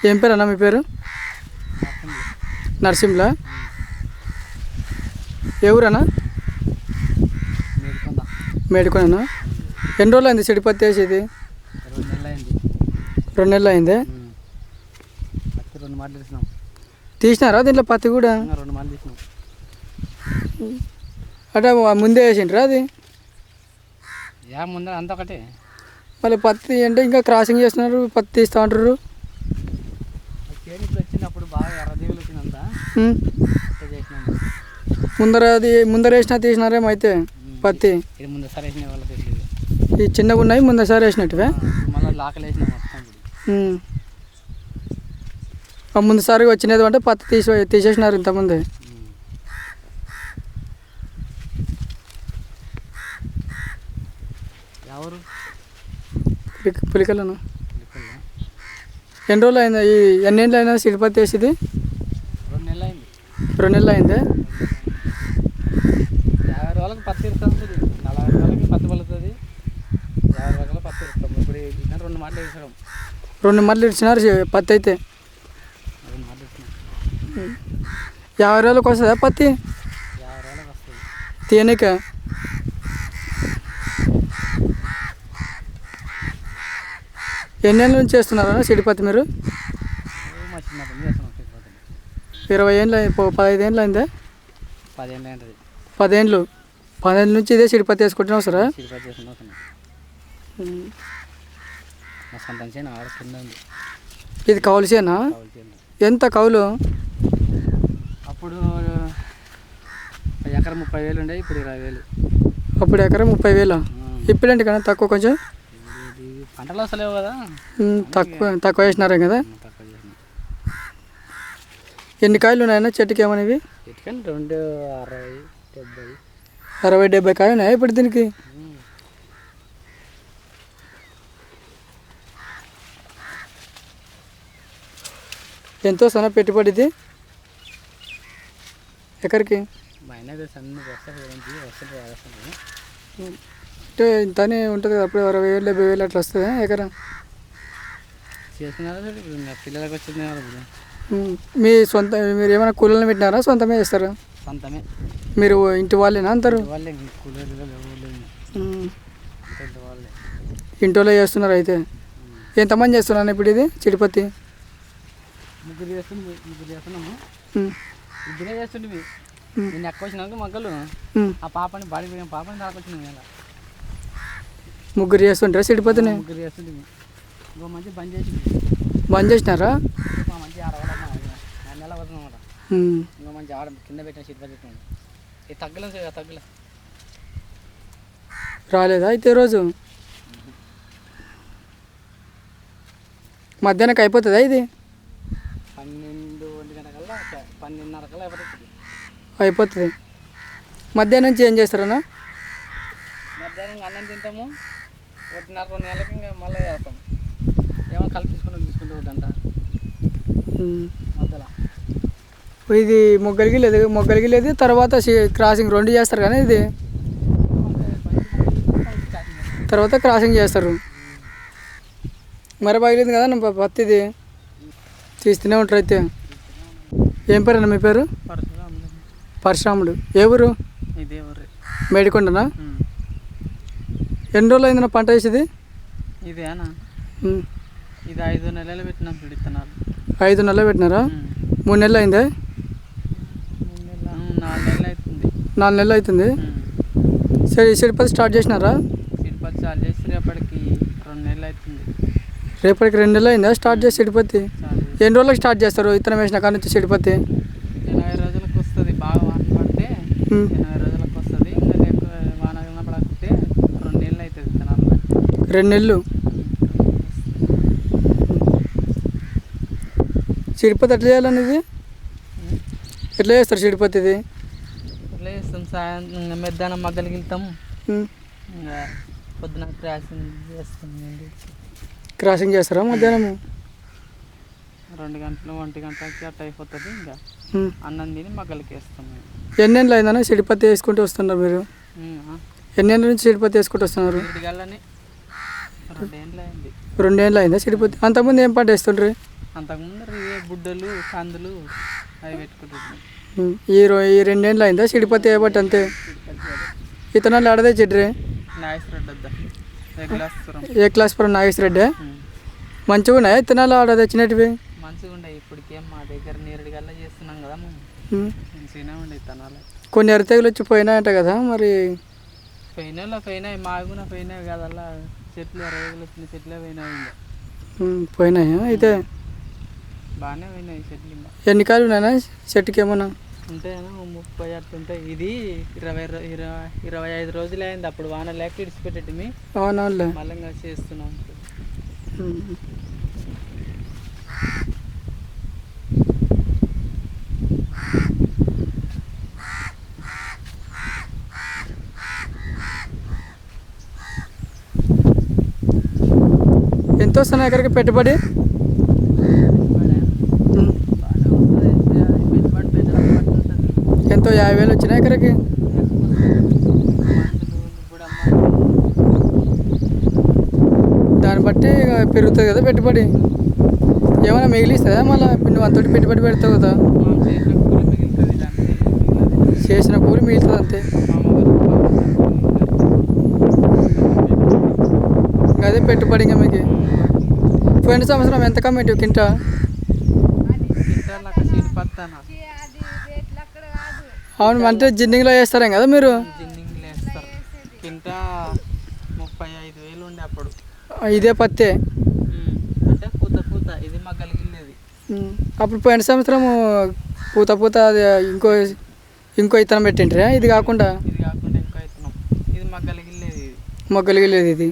ఏం పేరు అన్న మీ పేరు? నరసింహల ఏ ఊరన్నా మేడుకొండ. ఎన్ని రోజులు అయింది చెడి పత్తి వేసేది? రెండు నెలలు అయింది. తీసినారా దీంట్లో పత్తి కూడా? అంటే ముందే వేసిండ్రా అది? యా ముందర అంత ఒకటే. మళ్ళీ పత్తి అంటే ఇంకా క్రాసింగ్ చేస్తున్నారు పత్తి తీస్తూ ఉంటారు వచ్చినప్పుడు బాగా ఎర్రదీవులు చేసినాము. ముందర అది ముందర వేసినా తీసినారేమో అయితే. పత్తి. ఇది ముందు సరి వేసిన వాళ్ళకి తెలియదు. ఈ చిన్నగా ఉన్నాయి ముందరసారి వేసినట్టువే మళ్ళీ లాకలు వేసినాం మొత్తం ముందుసారి వచ్చినది అంటే పత్తి తీసి తీసేసినారు ఇంతకుముందే. ఎవరు? పులి- పులికలను? ఎన్ని రోజులు అయింది? ఈ ఎన్ని ఏళ్ళు అయినా సిడి పత్తి వేసేది రెండు నెలలు అయింది రెండు నెలలు అయిందే యాభై రోజులకు పత్తి ఇస్తుంది నలభై రోజులకి పత్తి పలుతుంది యాభై రోజులకు పత్తి ఇస్తాం. ఇప్పుడు రెండు మాటలు వేసాం రెండు మళ్ళీ ఇచ్చినారు పత్తి అయితే. మాటలు యాభై రోజులకు వస్తుందా పత్తి? యాభై రోజులకు వస్తుంది. తీయనిక? ఎన్ని ఏళ్ళ నుంచి చేస్తున్నారా సిడి పత్తి మీరు? ఇరవై ప- పదహైదు ఏళ్ళు అయిందా? పదిహేను ఏంటది పదేళ్ళు నుంచి ఇదే సిడి పత్తి వేసుకుంటున్నావు సార్? ఇది కౌలుసేనా ఎంత కౌలు? అప్పుడు ఎకరం ముప్పై వేలు ఉండే ఇప్పుడు ఇరవై వేలు. అప్పుడు ఎకరం ముప్పై వేలు? ఇప్పుడేంటి కదా తక్కువ కొంచెం? పంటలు వస్తలేవు కదా. తక్కువ తక్కువ వేసినారే కదా. ఎన్ని కాయలు ఉన్నాయన్నా చెట్టుకి ఏమనేవి రెండు అరవై డెబ్బై. అరవై డెబ్బై కాయలు ఉన్నాయి ఇప్పుడు దీనికి. ఎంతో సన్న పెట్టుబడి ఇది? ఎక్కడికి మా ఆయన అన్ని వస్తారు గురించి వస్తుంది వస్తుంది అంటే ఇంతనే ఉంటుంది కదా అప్పుడు అరవై వేలు డెబ్బై వేలు అట్లా వస్తుంది ఎకరం? పిల్లలకు వచ్చింది మీ సొంత మీరు ఏమైనా కూలీలను పెట్టినారా? సొంతమే చేస్తారా? సొంతమే. మీరు ఇంటి వాళ్ళేనా అంటారు? ఇంటి వాళ్ళే చేస్తున్నారు అయితే. ఎంతమంది చేస్తున్నారు ఇప్పుడు ఇది చిడిపత్తి ముగ్గురు చేస్తుంది ముగ్గురు చేస్తున్నాము. ఇద్దరే ఉమ్, నేను ఎక్కువ వచ్చినాక మగ్గలు. ఆ పాపని బాడీ పాపని దాకొచ్చినాం ఇలా ముగ్గురు చేస్తుంటారా? ముగ్గురు చేస్తుంటివి ఇంకో మంచి బంద్ చేసి బంద్ చేసినారా? మా మంచి నెల ఇంకో మంచి ఆడ కింద పెట్టిన సీట్ ఇది తగ్గలేదు తగ్గలే రాలేదా అయితే రోజు మధ్యాహ్నం అయిపోతుందా ఇది? పన్నెండు పన్నెండున్నర కల్లా అయిపోతుంది. అయిపోతుంది. మధ్యాహ్నం నుంచి ఏం చేస్తారన్నా? మధ్యాహ్నం అన్నం తింటాము. ఒకటిన్నర రెండు నెలలకి ఇంకా మళ్ళీ చేస్తాం ఏమో కలిపి తీసుకుంటాం తీసుకుంటాం ఉమ్. మధ్యలో. ఇది మొగ్గలికి లేదు మొగ్గలికి లేదు తర్వాత క్రాసింగ్ రెండు చేస్తారు కానీ ఇది. తర్వాత క్రాసింగ్ చేస్తారు. మరి పగిలింది కదా నా పత్తిది. తీస్తూనే ఉంటారు అయితే. ఏం పేరు అన్న మీ పేరు? పరశురాముడు. ఏ ఊరే? మేడికొండనా? ఎన్ని రోజులు అయింది నా పంట వేసేది? ఇదేనా. ఇది ఐదు నెలలు పెట్టినాం పిడిస్తున్నారు ఐదు నెలలు పెట్టినారా? మూడు నెలలు అయిందే? నాలుగు నెలలు అవుతుంది. నాలుగు నెలలు అవుతుంది? సరే సిడిపతి స్టార్ట్ చేసినారా? తిరుపతి చాలు చేసి రేపటికి రెండు నెలలు అవుతుంది. రేపటికి రెండు నెలలు అయిందా? స్టార్ట్ చేసి సిడిపతి చాలు చేసి. ఎన్ని రోజులకు స్టార్ట్ చేస్తారు? ఇత్తనం వేసిన కాడ నుంచి సిడిపతి ఎనభై రోజులకు వస్తుంది బాగా వాన పడితే ఉమ్. ఎనభై రోజులకు వస్తుంది ఇంకా లేక వాన గిన పడకపోతే రెండు నెలలు అవుతుంది విత్తనాలు రెండు నెలలు సిడిపతి ఎట్లా చేయాలని ఇది? ఎట్లా చేస్తారు సిడిపతి ఇది? ఇట్లా చేస్తాం? సాయంత్రం మధ్యాహ్నం మగ్గలకి వెళ్తాం. పొద్దున క్రాసింగ్ చేస్తాం క్రాసింగ్ చేస్తారా మధ్యాహ్నం రెండు గంటలు ఒంటి గంటలకి అట్ట అయిపోతుంది ఇంకా. అన్నం తిని మగ్గలకి వేస్తాం ఏళ్ళు అయిందన్నా సిడిపత్తి వేసుకుంటూ వస్తున్నారు మీరు? ఉమ్, ఆ. ఎన్ని ఏళ్ళ నుంచి సిడిపత్తి వేసుకుంటూ వస్తున్నారు? రెండేళ్ళు అయింది సిడిపత్తి అంతకుముందు ఏం పంట వేస్తుండ్రి? అంతకుముందు బుడ్డలు కందులు అవి పెట్టుకుంటున్నాం ఉమ్. ఈ రో ఈ రెండేళ్ళు అయిందా చెడిపోతే బట్టి అంతే? ఇతనాలు ఆడదే చెడ్రే ఏ క్లాస్ పర్ నాగేశ్వరరెడ్డి? మంచిగా ఉన్నాయి ఇతనాలు ఆడ తెచ్చినట్టువి మంచిగా ఉండే ఇప్పటికేం మా దగ్గర నేరుడు గల్లా చేస్తున్నాం కదా. మంచిగానే ఉండే కొన్ని ఎరతెగులు వచ్చి పోయినాయంట కదా మరి? పోయినాలో పోయినాయి మాగున పోయినాయి కదల్లా. చెట్లు ఎరగలు వచ్చిన చెట్లే పోయినాయి ఇంకా. పోయినాయా? అయితే బాగానే పోయినాయి చెట్లు ఇంకా. ఎన్ని కాయలు ఉన్నాయా చెట్టుకి ఏమన్నా ఉంటాయనా ఓ ముప్పై అట్లా ఉంటాయి. ఇది ఇరవై ఇరవై ఇరవై ఐదు రోజులు అయింది. అప్పుడు వాన లేక ఇడిచిపెట్టేటి మీ అవునవునులే. మళ్ళీ ఇంకా చేస్తున్నాం. ఎంత ఎక్కడికి? పెట్టుబడి? ఎంతో యాభై వేలు వచ్చినాయి ఎక్కడికి? దాన్ని బట్టి పెరుగుతుంది కదా పెట్టుబడి. ఏమైనా మిగిలిస్తుందా మళ్ళీ? నువ్వు అంతటి పెట్టుబడి పెడతావు కదా. చేసిన కూలి మిగులుతుంది అంతే ఇంకా అదే పెట్టుబడి ఇంకా మీకు. పోయిన సంవత్సరం ఎంత కమ్మిటి కింట? అవును అంటే జిన్నింగ్లో వేస్తారేం కదా మీరు? ముప్పై ఐదు వేలు ఉండే అప్పుడు. ఇదే పత్తే. అంటే పూత పూత ఇది ఉమ్. అప్పుడు పోయిన సంవత్సరం పూత పూత అది ఇంకో ఇంకో ఇతనం పెట్టిండ్రే? ఇది కాకుండా? ఇది కాకుండా ఇంకో ఇది ఇది.